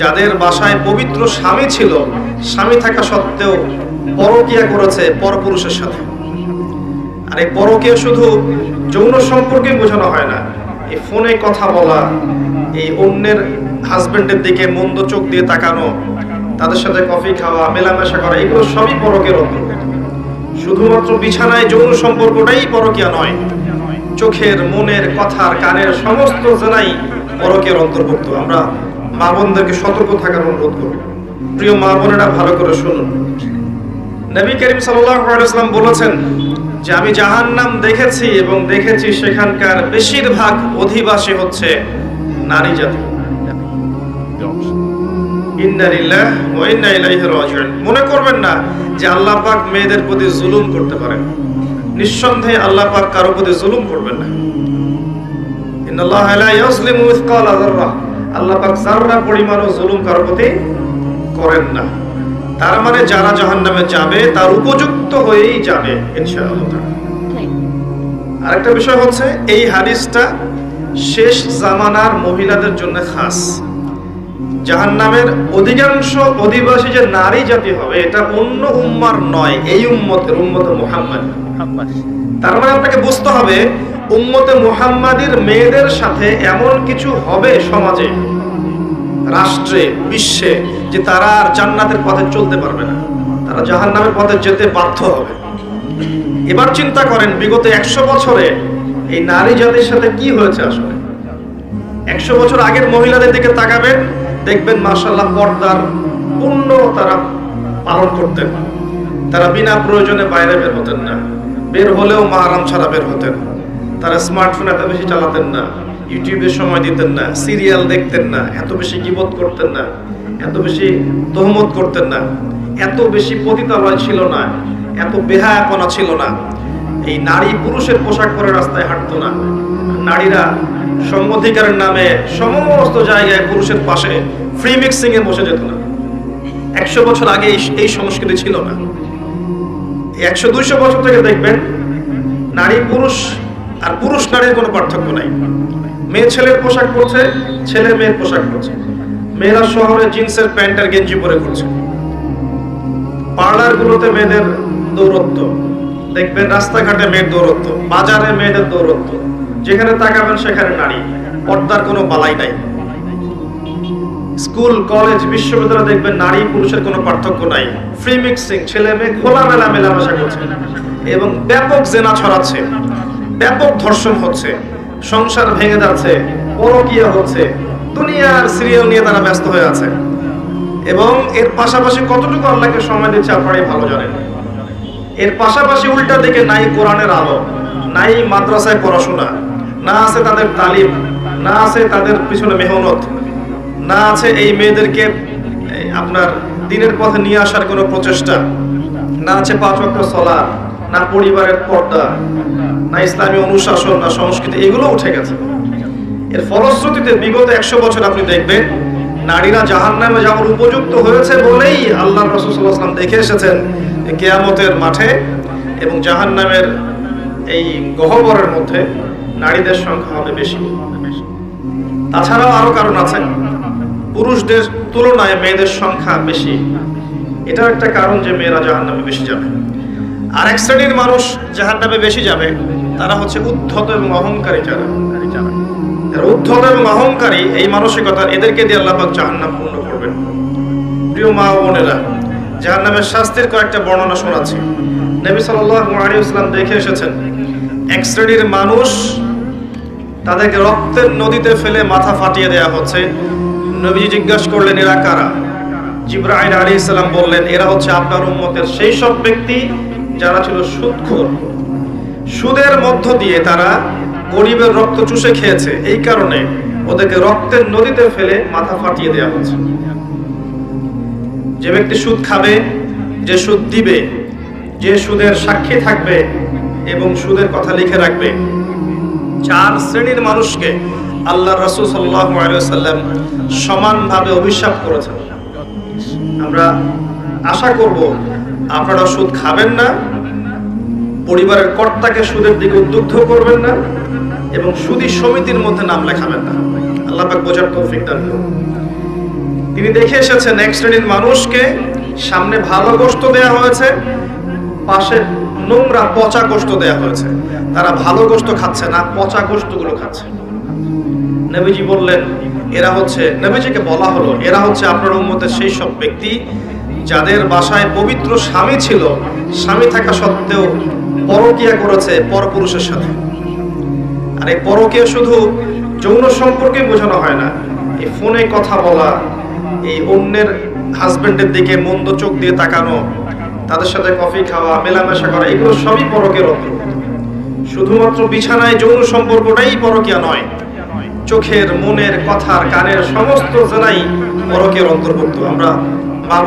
যাদের বাসায় পবিত্র স্বামী ছিল, স্বামী থাকা সত্ত্বেও পরকিয়া করেছে পরপুরুষের সাথে। আর এই পরকিয়া শুধু যৌন সম্পর্কে বোঝানো হয় না, এই ফোনে কথা বলা, এই অন্যের হাজবেন্ডের দিকে মন্দ চোখ দিয়ে তাকানো, তাদের সাথে কফি খাওয়া, মেলামেশা করা, এগুলো সবই পরকের অন্তর্গত শুধুমাত্র বিছানায় যৌন সম্পর্কটাই পরকিয়া নয়, চোখের, মনের, কথার, কানের সমস্ত জেনাই পরকের অন্তর্ভুক্ত। আমরা মা বোনদেরকে সতর্ক থাকার অনুরোধ করব প্রিয় মা বোনেরা ভালো করে শুনুন। নবী করিম সাল্লাম বলেছেন যে, আমি জাহান্নাম দেখেছি এবং দেখেছি সেখানকার বেশিরভাগ অধিবাসী হচ্ছে নারী জাতি। মনে করবেন না যে, আল্লাহ পাক মেয়েদের প্রতি জুলুম করতে পারেন। নিঃসন্দেহে আল্লাহ পাক কারও প্রতি জুলুম করবেন না। লা আল্লাহ পাক যাররা পরিমাণও জুলুম কারও প্রতি করেন না। তার মানে যারা জাহান্নামে যাবে তার উপযুক্ত হয়েই যাবে ইনশাআল্লাহ আরেকটা বিষয় হচ্ছে এই হাদিসটা শেষ জামানার মহিলাদের জন্য খাস। জাহান্নামের অধিকাংশ অধিবাসী যে নারী জাতি হবে এটা অন্য উম্মার নয় এই উম্মতের উম্মতে মুহাম্মদ। তার মানে আপনাকে বুঝতে হবে উম্মতে মুহাম্মাদির মেয়েদের সাথে এমন কিছু হবে সমাজে, রাষ্ট্রে, বিশ্বে, যে তারা আর জান্নাতের পথে চলতে পারবে না। তারা জাহান্নামের পথে যেতে বাধ্য হবে। এবার চিন্তা করেন, বিগত একশো বছরে এই নারী জাতির সাথে কি হয়েছে আসলে? একশো বছর আগের মহিলাদের দিকে তাকাবেন, দেখবেন মার্শাল্লাহ পর্দার পূর্ণ তারা পালন করতেন। তারা বিনা প্রয়োজনে বাইরে বের হতেন না। বের হলেও মাহারাম ছাড়া বের হতেন তারা স্মার্টফোন এত বেশি চালাতেন না ইউটিউবে সময় দিতেন না সিরিয়াল দেখতেন না, এত বেশি গিবত করতেন না, এত বেশি তহমত করতেন না, এত বেশি পতিতালয় ছিল না, এত বেহা বেহায়াপনা ছিল না। এই নারী পুরুষের পোশাক পরে রাস্তায় হাঁটতো না। নারীরা সম্মতিকারের নামে সমস্ত জায়গায় পুরুষের পাশে ফ্রি মিক্সিং এ বসে যেত না। একশো বছর আগে এই সংস্কৃতি ছিল না। একশো দুইশো বছর থেকে দেখবেন, নারী পুরুষ আর পুরুষ নারীর কোনো পার্থক্য নাই। মেয়ে ছেলের পোশাক পরছে, ছেলে মেয়ের পোশাক পরছে। মেয়েরা শহরে জিন্সের প্যান্ট আর গেঞ্জি পরে ঘুরছে পার্লারগুলোতে মেয়েদের দৌরত্ব। দেখবেন রাস্তাঘাটে মেয়ের দৌরত্ব, বাজারে মেয়েদের দৌরত্ব। যেখানে তাকাবেন, সেখানে নারী। পর্দার কোনো বালাই নাই। স্কুল, কলেজ, বিশ্ববিদ্যালয় দেখবেন নারী পুরুষের কোনো পার্থক্য নাই। ফ্রি মিক্সিং, ছেলে মেয়ে খোলামেলা মেলামেশা করছে। এবং ব্যাপক জেনা ছড়াচ্ছে। ব্যাপক ধর্ষণ হচ্ছে, সংসার ভেঙে যাচ্ছে, পরকীয়া হচ্ছে, দুনিয়ার সিরিয়াল নিয়ে তারা ব্যস্ত হয়ে আছে। এবং এর পাশাপাশি কতটুকু আল্লাহকে সময় দিচ্ছে আপনারাই ভালো জানেন। এর পাশাপাশি উল্টা দিকে নাই কোরআনের আলো, নাই মাদ্রাসায় পড়াশোনা, না আছে তাদের তালিম, না আছে তাদের পিছনে মেহনত, না আছে এই মেয়েদেরকে আপনার দিনের পথে নিয়ে আসার কোনো প্রচেষ্টা, না আছে পাঁচ ওয়াক্ত সলা না পরিবারের পর্দা না ইসলামী অনুশাসন, না সংস্কৃতি, এগুলো উঠে গেছে। এর ফলশ্রুতিতে বিগত একশো বছর আপনি দেখবেন, নারীরা জাহান নামে যাওয়ার উপযুক্ত হয়েছে বলেই আল্লাহ রসুল্লাহাম দেখে এসেছেন কেয়ামতের মাঠে এবং জাহান নামের এই গহ্বরের মধ্যে নারীদের সংখ্যা হবে বেশি। তাছাড়াও আরও কারণ আছে। পুরুষদের তুলনায় মেয়েদের সংখ্যা বেশি। এটা একটা কারণ যে মেয়েরা জাহান নামে বেশি যাবে। আর এক শ্রেণির মানুষ জাহান নামে বেশি যাবে, তারা হচ্ছে উদ্ধত এবং অহংকারী যারা যারা যারা। উদ্ধত এবং অহংকারী, এই মানসিকতা এদেরকে দিয়ে আল্লাহ পাক জাহান্নাম পূর্ণ করবেন। প্রিয় মা ও বোনেরা, জাহান্নামের শাস্তির কয়েকটা বর্ণনা শোনাচ্ছি। নবী আলাইহি দেখে এসেছেন, এক শ্রেণির মানুষ তাদেরকে রক্তের নদীতে ফেলে মাথা ফাটিয়ে দেয়া হচ্ছে। নবীজি জিজ্ঞাসা করলেন, এরা কারা? জিব্রাইল আলাইহিস ইসলাম বললেন, এরা হচ্ছে আপনার উম্মতের সেই সব ব্যক্তি যারা ছিল সুদখোর সুদের মধ্য দিয়ে তারা গরিবের রক্ত চুষে খেয়েছে। এই কারণে ওদেরকে রক্তের নদীতে ফেলে মাথা ফাটিয়ে দেওয়া হচ্ছে। যে ব্যক্তি সুদ খাবে, যে সুদ দিবে, যে সুদের সাক্ষী থাকবে এবং সুদের কথা লিখে রাখবে, চার শ্রেণির মানুষকে আল্লাহ রসুল সাল্লাম সমানভাবে অভিশাপ করেছেন। আমরা আশা করব আপনারা সুদ খাবেন না, পরিবারের কর্তাকে সুদের দিকে উদ্বুদ্ধ করবেন না এবং সুদী সমিতির মধ্যে নাম লেখাবেন না। আল্লাহ বোঝার তৌফিক তিনি দেখে এসেছেন এক শ্রেণির মানুষকে সামনে ভালো গোস্ত দেয়া হয়েছে, পাশে নোংরা পচা গোস্ত দেয়া হয়েছে। তারা ভালো গোস্ত খাচ্ছে না পচা গোস্তগুলো খাচ্ছে। নবীজি বললেন, এরা হচ্ছে নবীজিকে বলা হলো, এরা হচ্ছে আপনার উম্মতের সেই সব ব্যক্তি যাদের বাসায় পবিত্র স্বামী ছিল, স্বামী থাকা সত্ত্বেও পরকিয়া করেছে পরপুরুষের সাথে। আর এই পরকিয়া শুধু যৌন সম্পর্কে বোঝানো হয় না, এই ফোনে কথা বলা, এই অন্যের হাজবেন্ডের দিকে মন্দ চোখ দিয়ে তাকানো, তাদের সাথে কফি খাওয়া, মেলামেশা করা, এগুলো সবই পরকের অন্তর্ভুক্ত শুধুমাত্র বিছানায় যৌন সম্পর্কটাই পরকিয়া নয়, চোখের, মনের, কথার, কানের সমস্ত জেনাই পরকের অন্তর্ভুক্ত। আমরা মা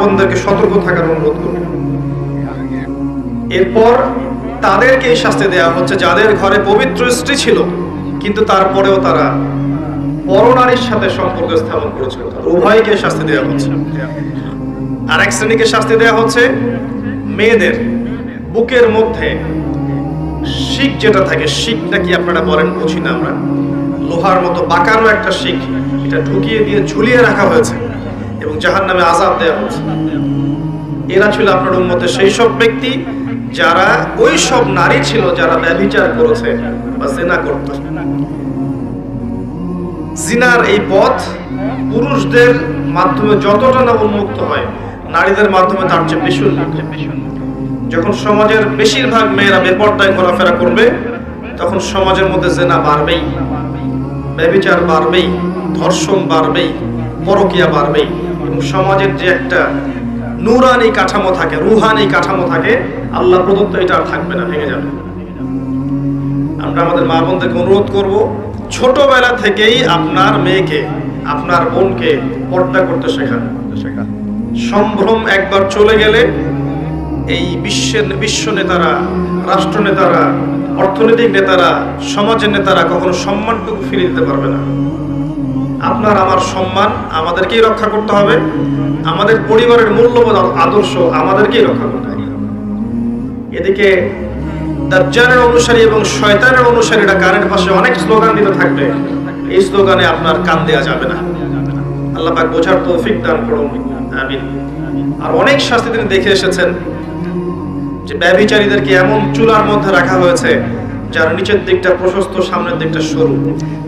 সতর্ক থাকার অনুরোধ করব এরপর তাদেরকে এই শাস্তি দেওয়া হচ্ছে, যাদের ঘরে পবিত্র স্ত্রী ছিল, কিন্তু তারপরেও তারা পরনারীর সাথে সম্পর্ক স্থাপন করেছিল। উভয়কে শাস্তি দেওয়া হচ্ছে। আর এক শ্রেণীকে শাস্তি দেওয়া হচ্ছে মেয়েদের। বুকের মধ্যে শিখ যেটা থাকে, শিখ নাকি আপনারা বলেন বুঝি না আমরা। লোহার মতো বাঁকানো একটা শিখ, এটা ঢুকিয়ে দিয়ে ঝুলিয়ে রাখা হয়েছে। এবং জাহান নামে আজাদ দেওয়া হয়েছে। এরা ছিল আপনার উন্মতে সেই সব ব্যক্তি যারা ওই সব নারী ছিল যারা ব্যভিচার করেছে বা জেনা করত। জিনার এই পথ পুরুষদের মাধ্যমে যতটা না উন্মুক্ত হয়, নারীদের মাধ্যমে তার চেয়ে বেশি যখন সমাজের বেশিরভাগ মেয়েরা বেপর্দায় ঘোরাফেরা করবে, তখন সমাজের মধ্যে জেনা বাড়বেই ব্যবিচার বাড়বেই, ধর্ষণ বাড়বেই, পরকিয়া বাড়বেই। সমাজের যে একটা নুরানি কাঠামো থাকে, রুহানি কাঠামো থাকে আল্লাহ প্রদত্ত এটা আর থাকবে না, ভেঙে যাবে। আমরা আমাদের মা বোনদেরকে অনুরোধ করব, ছোটবেলা থেকেই আপনার মেয়েকে, আপনার বোনকে পর্দা করতে শেখান। শেখান সম্ভ্রম একবার চলে গেলে এই বিশ্বের, বিশ্ব নেতারা, রাষ্ট্র নেতারা, অর্থনৈতিক নেতারা, সমাজের নেতারা কখনো সম্মানটুকু ফিরে দিতে পারবে না। আপনার আমার সম্মান আমাদেরকেই রক্ষা করতে হবে। আমাদের পরিবারের মূল্যবোধ আদর্শ আমাদেরকেই রক্ষা করতে হবে। এদিকে দাজ্জালের অনুসারী এবং শয়তানের অনুসারীরা কানের পাশে অনেক স্লোগান দিতে থাকবে। এই স্লোগানে আপনার কান দেওয়া যাবে না। আল্লাহ পাক বোঝার তৌফিক দান করুন। আমিন। আর অনেক শাস্তি তিনি দেখে এসেছেন যে ব্যভিচারীদেরকে এমন চুলার মধ্যে রাখা হয়েছে যার নিচের দিকটা প্রশস্ত, সামনের দিকটা সরু।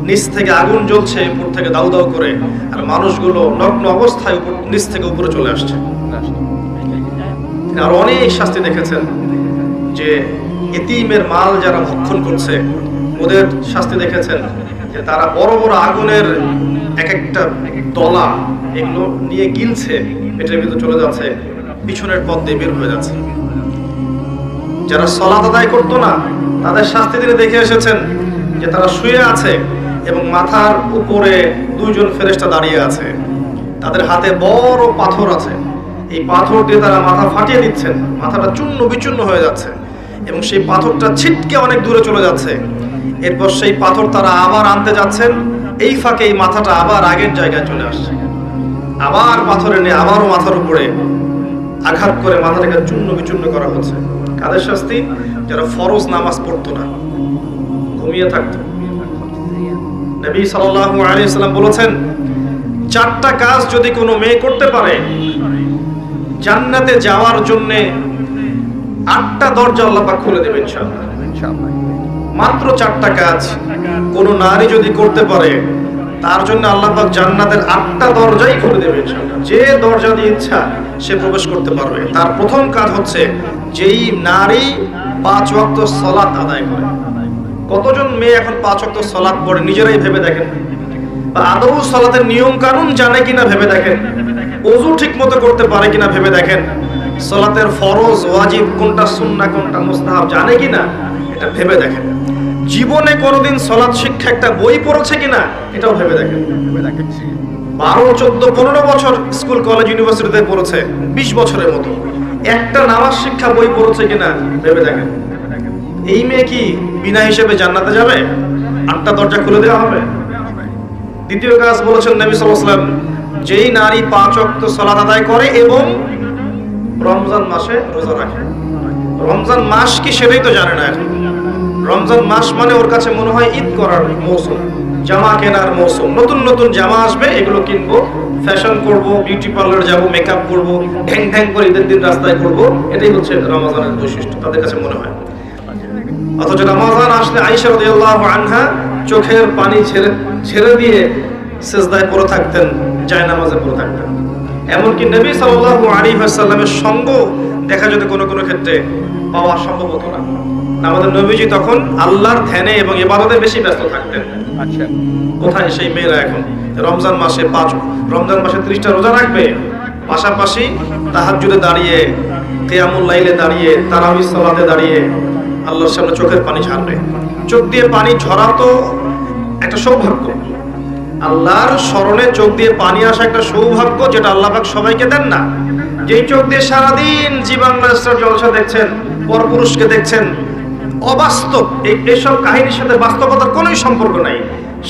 নিচ থেকে আগুন জ্বলছে, উপর থেকে দাউ দাউ করে, আর মানুষগুলো নগ্ন অবস্থায় উপর নিচ থেকে উপরে চলে আসছে। আরও অনেক শাস্তি দেখেছেন যে এতিমের মাল যারা ভক্ষণ করছে, ওদের শাস্তি দেখেছেন যে তারা বড় বড় আগুনের এক একটা দলা এগুলো নিয়ে গিলছে, পেটের ভিতরে চলে যাচ্ছে, পিছনের পথ দিয়ে বের হয়ে যাচ্ছে। যারা সলাত আদায় করতো না তাদের শাস্তি তিনি দেখে এসেছেন যে তারা শুয়ে আছে এবং মাথার উপরে দুইজন ফেরেস্তা দাঁড়িয়ে আছে। তাদের হাতে বড় পাথর আছে। এই পাথর দিয়ে তারা মাথা ফাটিয়ে দিচ্ছেন। মাথাটা চূর্ণ বিচূর্ণ হয়ে যাচ্ছে এবং সেই পাথরটা ছিটকে অনেক দূরে চলে যাচ্ছে। এরপর সেই পাথর তারা আবার আনতে যাচ্ছেন। এই ফাঁকে এই মাথাটা আবার আগের জায়গায় চলে আসছে। আবার পাথরে নিয়ে আবারও মাথার উপরে আঘাত করে মাথাটাকে চূর্ণ বিচূর্ণ করা হচ্ছে। কাদের শাস্তি, যারা ফরজ নামাজ পড়তো না। ঘুমিয়ে থাকতো। নবী সাল্লাল্লাহু আলাইহি সাল্লাম বলেছেন, চারটা কাজ যদি কোনো মেয়ে করতে পারে, জান্নাতে যাওয়ার জন্য আটটা দরজা আল্লাহ পাক খুলে দেবে ইনশাআল্লাহ। মাত্র চারটা কাজ কোন নারী যদি করতে পারে, তার জন্য আল্লাহ পাক জান্নাতের আটটা দরজাই খুলে দেবেন যে দরজা দিয়ে ইচ্ছা, সে প্রবেশ করতে পারবে। তার প্রথম কাজ হচ্ছে যেই নারী পাঁচ ওয়াক্ত সলাৎ আদায় করে। কতজন মেয়ে এখন পাঁচ ওয়াক্ত সলাৎ পড়ে, নিজেরাই ভেবে দেখেন। আদৌ সলাতের নিয়ম কানুন জানে কিনা ভেবে দেখেন? ওযু ঠিক মতো করতে পারে কিনা ভেবে দেখেন? সলাতের ফরজ, ওয়াজিব, কোনটা সুন্না কোনটা মুস্তাহাব জানে কিনা? এটা ভেবে দেখেন। জীবনে কোনোদিন সলাৎ শিক্ষা একটা বই পড়েছে কিনা? এটাও ভেবে দেখেন। বারো, চোদ্দ, পনেরো বছর স্কুল, কলেজ, ইউনিভার্সিটিতে পড়েছে, বিশ বছরের মতো। একটা নামাজ শিক্ষা বই পড়েছে কিনা ভেবে দেখেন। এই মেয়ে কি বিনা হিসেবে জান্নাতে যাবে? আটটা দরজা খুলে দেওয়া হবে? দ্বিতীয় কাজ বলেছেন নবী সাল্লাম যেই নারী পাঁচ অক্ত সলাত আদায় করে এবং রমজান মাসে রোজা রাখে। রমজান মাস কি সেটাই তো জানে না এখন। রমজান মাস মানে ওর কাছে মনে হয় ঈদ করার মৌসুম। জামা কেনার মৌসুম। নতুন নতুন জামা আসবে, এগুলো কিনবো। ফ্যাশন করব বিউটি পার্লার যাব মেকআপ করব, ঢ্যাং ঢ্যাং করে ঈদের দিন রাস্তায় করব। এটাই হচ্ছে রমাজানের বৈশিষ্ট্য, তাদের কাছে মনে হয়। অথচ রমাজান আসলে রাদিয়াল্লাহু আনহা চোখের পানি ছেড়ে ছেড়ে দিয়ে সেজদায় পড়ে থাকতেন জায় নামাজে পড়ে থাকতেন। এমনকি নবী সাল্লাল্লাহু আলাইহি ওয়াসাল্লামের সঙ্গ দেখা যেত কোনো কোনো ক্ষেত্রে পাওয়া সম্ভব হতো না। আমাদের নবীজি তখন আল্লাহর ধ্যানে এবং ইবাদতে বেশি ব্যস্ত থাকতেন। কোথায় সেই মেয়েরা এখন? রমজান মাসে পাঁচ রমজান মাসে ত্রিশটা রোজা রাখবে? পাশাপাশি তাহাজ্জুদে দাঁড়িয়ে, কেয়ামুল লাইলে দাঁড়িয়ে তারাবিস সালাতে দাঁড়িয়ে আল্লাহর সামনে চোখের পানি ঝাড়বে। চোখ দিয়ে পানি ঝরা তো একটা সৌভাগ্য। আল্লাহর স্মরণে চোখ দিয়ে পানি আসা একটা সৌভাগ্য যেটা আল্লাহ সবাইকে দেন না। যেই চোখ দিয়ে সারাদিন জি বাংলা স্টার জলসা দেখছেন, পরপুরুষকে দেখছেন অবাস্তব। এই এইসব কাহিনীর সাথে বাস্তবতার কোনোই সম্পর্ক নাই।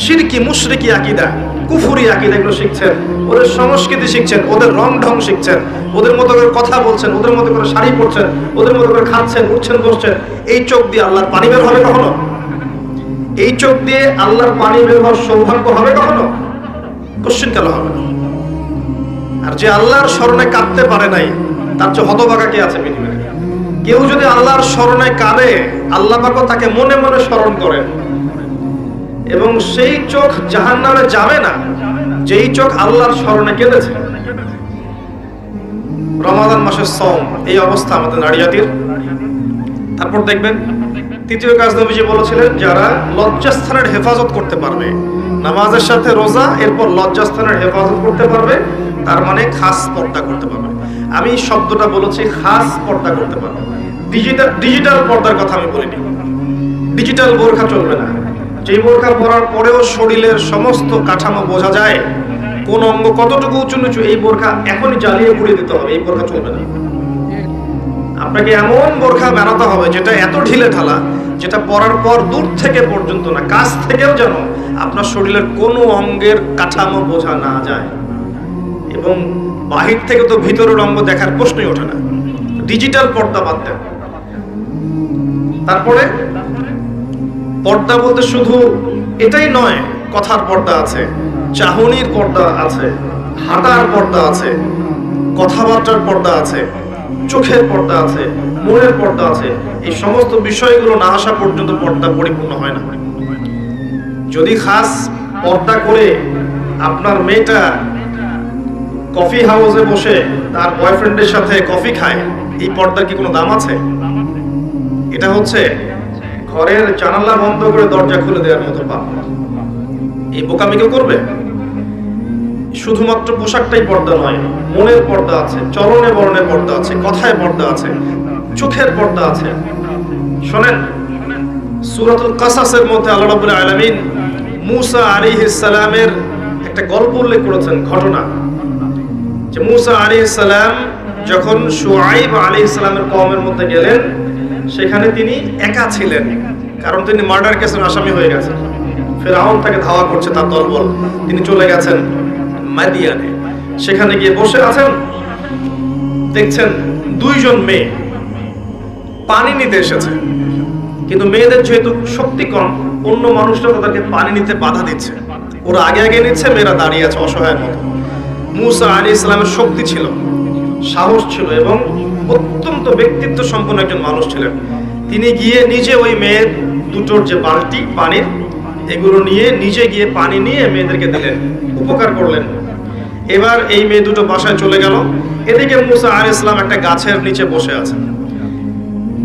সিরকি, মুশরিকি আকিদা, কুফুরি আকিদা, এগুলো শিখছেন। ওদের সংস্কৃতি শিখছেন, ওদের রং ঢং শিখছেন। ওদের মতো করে কথা বলছেন, ওদের মতো করে শাড়ি পরছেন, ওদের মতো করে খাচ্ছেন, উঠছেন, বসছেন। এই চোখ দিয়ে আল্লাহর পানি বের হবে কখনো? এই চোখ দিয়ে আল্লাহর পানি বের হওয়ার সৌভাগ্য হবে কখনো? কোশ্চিন কেন হবে আর যে আল্লাহর স্মরণে কাঁদতে পারে নাই, তার চেয়ে হতভাগা কে আছে পৃথিবীতে? কেউ যদি আল্লাহর স্মরণে কাঁদে, আল্লাহ পাকও তাকে মনে মনে স্মরণ করেন। এবং সেই চোখ জাহান নামে যাবে না, যেই চোখ আল্লাহর স্মরণে কেঁদেছে। রমাদান মাসের সম এই অবস্থা আমাদের নারী জাতির। তারপর দেখবেন, তৃতীয় কাজ নবীজি বলেছিলেন, যারা লজ্জাস্থানের হেফাজত করতে পারবে, নামাজের সাথে রোজা, এরপর লজ্জাস্থানের হেফাজত করতে পারবে, তার মানে খাস পর্দা করতে পারবে আমি শব্দটা বলেছি, খাস পর্দা করতে পারব ডিজিটাল ডিজিটাল পর্দার কথা আমি বলিনি। ডিজিটাল বোরখা চলবে না। যেই বোরখা পরার পরেও শরীরের সমস্ত কাঠামো বোঝা যায়, কোন অঙ্গ কতটুকু উঁচু নিচু, এই বোরখা এখনই জ্বালিয়ে পুড়িয়ে দিতে হবে, এই বোরখা চলবে না। আপনাকে এমন বোরখা বানাতে হবে, যেটা এত ঢিলে ঢালা, যেটা পরার পর দূর থেকে পর্যন্ত না, কাছ থেকেও যেন আপনার শরীরের কোনো অঙ্গের কাঠামো বোঝা না যায়। এবং বাহির থেকে তো ভিতরের অঙ্গ দেখার প্রশ্নই ওঠে না। ডিজিটাল পর্দা বাদ দেন। তারপরে? পর্দা বলতে শুধু এটাই নয়, কথার পর্দা আছে, চাহনির পর্দা আছে, হাঁটার পর্দা আছে, কথাবার্তার পর্দা আছে, চোখের পর্দা আছে, মনের পর্দা আছে, এই সমস্ত বিষয়গুলো না আসা পর্যন্ত পর্দা পরিপূর্ণ হয় না। যদি খাস পর্দা করে আপনার মেয়েটা কফি হাউসে বসে তার বয়ফ্রেন্ডের সাথে কফি খায়, এই পর্দার কি কোনো দাম আছে? এটা হচ্ছে ঘরের জানালা বন্ধ করে দরজা খুলে দেওয়ার মতো পাপ। এই বোকামি কেউ করবে? শুধুমাত্র পোশাকটাই পর্দা নয়, মনের পর্দা আছে চরণে বরণে পর্দা আছে, কথায় পর্দা আছে, চোখের পর্দা আছে। শোনেন, সূরাতুল কাসাসের মধ্যে আল্লাহ রাব্বুল আলামিন মূসা আলাইহিস সালামের একটা গল্প উল্লেখ করেছেন, ঘটনা। যে মূসা সালাম যখন শুআইব আলাইহিস সালামের কওমের মধ্যে গেলেন, সেখানে তিনি একা ছিলেন। কারণ তিনি মার্ডার কেসের আসামি হয়ে গেছেন। ফেরাউন তাকে ধাওয়া করছে তার দলবল। তিনি চলে গেছেন মাদিয়ানে। সেখানে গিয়ে বসে আছেন। দেখছেন দুইজন মেয়ে পানি নিতে এসেছে। কিন্তু মেয়েদের যেহেতু শক্তি কম, অন্য মানুষরা তাদেরকে পানি নিতে বাধা দিচ্ছে। ওরা আগে আগে নিচ্ছে, মেয়েরা দাঁড়িয়ে আছে অসহায়ের মতো। মুসা আলী ইসলামের শক্তি ছিল, সাহস ছিল এবং অত্যন্ত ব্যক্তিত্ব সম্পন্ন একজন মানুষ ছিলেন। তিনি গিয়ে নিজে ওই মেয়ের দুটোর যে বালতি পানির এগুলো নিয়ে নিজে গিয়ে পানি নিয়ে মেয়েদেরকে দিলেন, উপকার করলেন। এবার এই মেয়ে দুটো বাসায় চলে গেল। এদিকে মুসা আলী ইসলাম একটা গাছের নিচে বসে আছেন।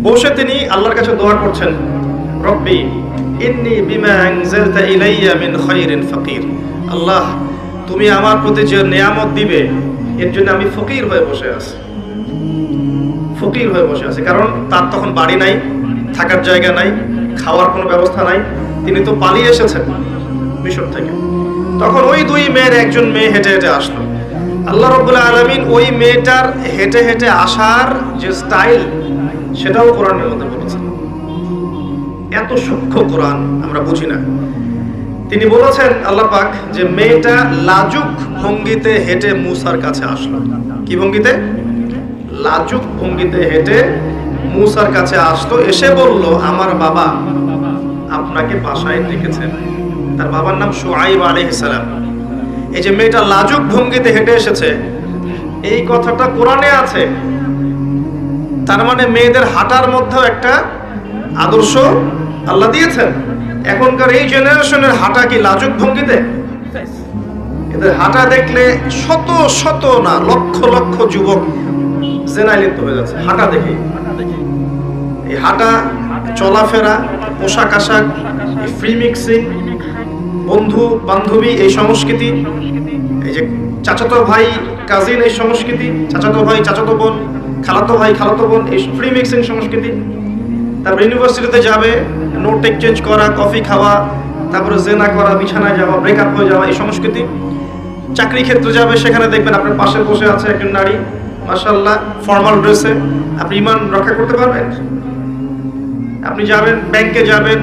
বসে তিনি আল্লাহর কাছে দোয়া করছেন, রব্বি ইন্নি বিমা আনজালতা ইলাইয়া মিন খাইরিন ফাকির। আল্লাহ তুমি আমার প্রতি যে নিয়ামত দিবে, এর জন্য আমি ফকির হয়ে বসে আছি। ফকির হয়ে বসে আছি। কারণ তার তখন বাড়ি নাই, থাকার জায়গা নাই, খাওয়ার কোনো ব্যবস্থা নাই। তিনি তো পালিয়ে এসেছেন মিশর থেকে। তখন ওই দুই মেয়ের একজন মেয়ে হেঁটে হেঁটে আসলো। আল্লাহ রব্বুল্লাহ আলমিন ওই মেয়েটার হেঁটে হেঁটে আসার যে স্টাইল, সেটাও কোরআনের মধ্যে বলেছেন। এত সূক্ষ্ম কোরআন, আমরা বুঝি না। তিনি বলেছেন, আল্লাহ পাক যে মেয়েটা লাজুক ভঙ্গিতে হেঁটে মুসার কাছে আসলো। কি ভঙ্গিতে? লাজুক ভঙ্গিতে হেঁটে মুসার কাছে আসলো, এসে বলল, আমার বাবা আপনাকে বাসায় ডেকেছেন। তার বাবার নাম সুআইব আলাইহিস সালাম। এই যে মেয়েটা লাজুক ভঙ্গিতে হেঁটে এসেছে, এই কথাটা কোরআনে আছে। তার মানে মেয়েদের হাঁটার মধ্যেও একটা আদর্শ আল্লাহ দিয়েছেন। এখনকার এই জেনারেশনের হাঁটা কি লাজুক ভঙ্গিতে? এদের হাঁটা দেখলে শত শত না, লক্ষ লক্ষ যুবক জেনায় লিপ্ত হয়ে যাচ্ছে। হাঁটা দেখে। এই হাঁটা, চলাফেরা, পোশাক আশাক ফ্রি মিক্সিং বন্ধু, বান্ধবী, এই সংস্কৃতি, এই যে চাচাতো ভাই কাজিন এই সংস্কৃতি, চাচাতো ভাই, চাচাতো বোন, খালাতো ভাই, খালাতো বোন, এই ফ্রি মিক্সিং সংস্কৃতি, তারপর ইউনিভার্সিটিতে যাবে নোট এক্সচেঞ্জ করা কফি খাওয়া, তারপরে জেনা করা, বিছানায় যাওয়া ব্রেকআপ হয়ে যাওয়া, এই সংস্কৃতি। চাকরি ক্ষেত্রে যাবে, সেখানে দেখবেন আপনার পাশে বসে আছে একজন নারী। মাশাল্লাহ ফর্মাল ড্রেসে আপনি ইমান রক্ষা করতে পারবেন। আপনি যাবেন ব্যাংকে যাবেন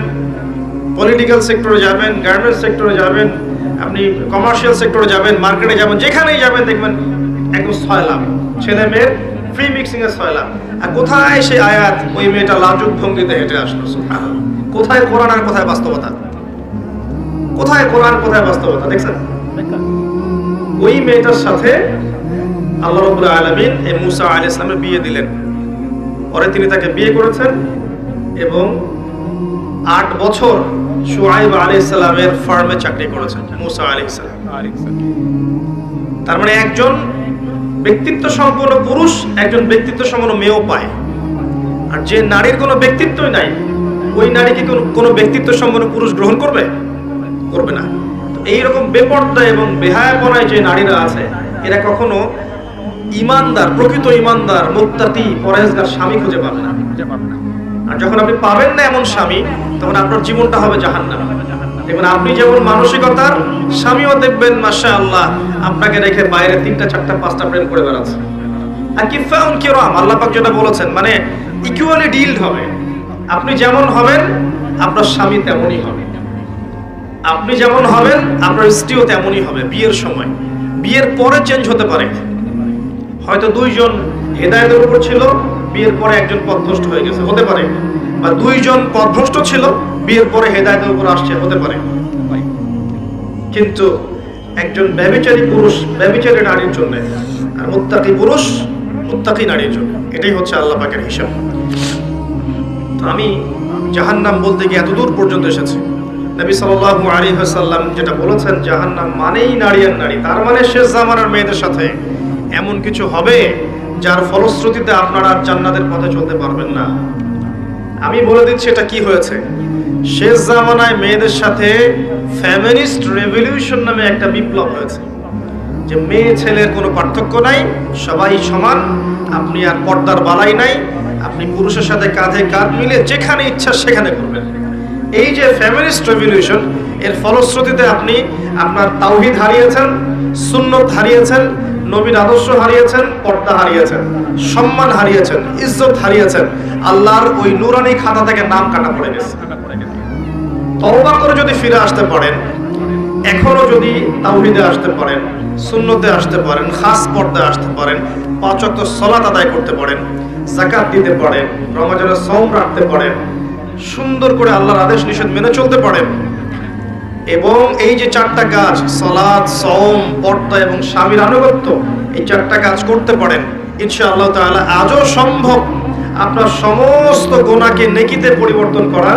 পলিটিক্যাল সেক্টরে যাবেন গার্মেন্টস সেক্টরে যাবেন, আপনি কমার্শিয়াল সেক্টরে যাবেন মার্কেটে যাবেন, যেখানেই যাবেন, দেখবেন একদম ছয়লাম ছেলে মেয়ের ফ্রি মিক্সিং এর ছয়লাম আর কোথায় সেই আয়াত ওই মেয়েটা লাজুক ভঙ্গিতে হেঁটে আসলো? কোথায় কোরআন আর কোথায় বাস্তবতা? কোথায় কোরআন কোথায় বাস্তবতা? দেখছেন? ওই মেয়েটার সাথে আল্লাহ রবুল্লা আলমিন এই মুসা আলী ইসলামের বিয়ে দিলেন। পরে তিনি তাকে বিয়ে করেছেন এবং আট বছর সুহাইব আলী ইসলামের ফার্মে চাকরি করেছেন মুসা আলী ইসলাম তার মানে একজন ব্যক্তিত্ব সম্পন্ন পুরুষ একজন ব্যক্তিত্ব সম্পন্ন মেয়েও পায়। আর যে নারীর কোনো ব্যক্তিত্বই নাই, ওই নারী কি কোনো- ব্যক্তিত্ব সম্পন্ন পুরুষ গ্রহণ করবে? করবে না। এইরকম বেপর্দা এবং বেহায়াপনায় যে নারীরা আছে, এরা কখনো ইমানদার, প্রকৃত ইমানদার মুক্তাতি পরেজগার স্বামী খুঁজে পাবে না। আর যখন আপনি পাবেন না এমন স্বামী, তখন আপনার জীবনটা হবে জাহান্নাম। দেখবেন আপনি যেমন মানসিকতার স্বামীও দেখবেন মাসা আল্লাহ আপনাকে রেখে বাইরে তিনটা, চারটা, পাঁচটা প্রেম করে বেড়াচ্ছে। আর কি ফাউন কিরাম আল্লাহ পাক যেটা বলেছেন মানে ইকুয়ালি ডিলড হবে। আপনি যেমন হবেন, আপনার স্বামী তেমনই হবে। আপনি যেমন হবেন, আপনার স্ত্রীও তেমনই হবে, বিয়ের সময়। বিয়ের পরে চেঞ্জ হতে পারে। হয়তো দুইজন হেদায়তের উপর ছিল, বিয়ের পরে একজন পথভ্রষ্ট হয়ে গেছে, হতে পারে। বা দুইজন পথভ্রষ্ট ছিল বিয়ের পরে হেদায়তের উপর আসছে হতে পারে। কিন্তু একজন ব্যবিচারী পুরুষ ব্যবিচারী নারীর জন্য আর মুত্তাকি পুরুষ মুত্তাকি নারীর জন্য এটাই হচ্ছে আল্লাহ পাকের হিসাব। আমি জাহান্নাম বলতে গিয়ে এত দূর পর্যন্ত এসেছি। নবী সাল্লাল্লাহু আলাইহি ওয়াসাল্লাম যেটা বলেছেন জাহান্নাম মানেই নারী আর নারী তার মানে শেষ জামানার মেয়েদের সাথে এমন কিছু হবে যার ফলশ্রুতিতে আপনারা জান্নাতের পথে চলতে পারবেন না। আমি বলে দিচ্ছি এটা কি হয়েছে? শেষ জামানায় মেয়েদের সাথে ফ্যামিনিস্ট রেভলিউশন নামে একটা বিপ্লব হয়েছে। যে মেয়ে ছেলের কোনো পার্থক্য নাই, সবাই সমান, আপনি আর পর্দার বালাই নাই, আপনি পুরুষের সাথে কাঁধে কাঁধ মিলে যেখানে ইচ্ছা সেখানে করবেন এই যে ফ্যামিলিস্ট রেভলিউশন, এর ফলশ্রুতিতে আপনি আপনার তাওহিদ হারিয়েছেন, সুন্নত হারিয়েছেন, নবীর আদর্শ হারিয়েছেন, পর্দা হারিয়েছেন, সম্মান হারিয়েছেন, ইজ্জত হারিয়েছেন, আল্লাহর ওই নুরানি খাতা থেকে নাম কাটা পড়ে গেছে। তওবা করে যদি ফিরে আসতে পারেন এখনও যদি তাওহিদে আসতে পারেন, সুন্নতে আসতে পারেন, খাস পর্দায় আসতে পারেন, পাঁচ ওয়াক্ত সলাত আদায় করতে পারেন জাকাত দিতে পারেন রমজানের সম রাখতে পারেন, সুন্দর করে আল্লাহর আদেশ নিষেধ মেনে চলতে পারেন, এবং এই যে চারটা কাজ সলাদ সম পর্দা এবং স্বামীর আনুগত্য, এই চারটা কাজ করতে পারেন, ইনশাআল্লাহ তাআলা আজও সম্ভব আপনার সমস্ত গোনাকে নেকিতে পরিবর্তন করা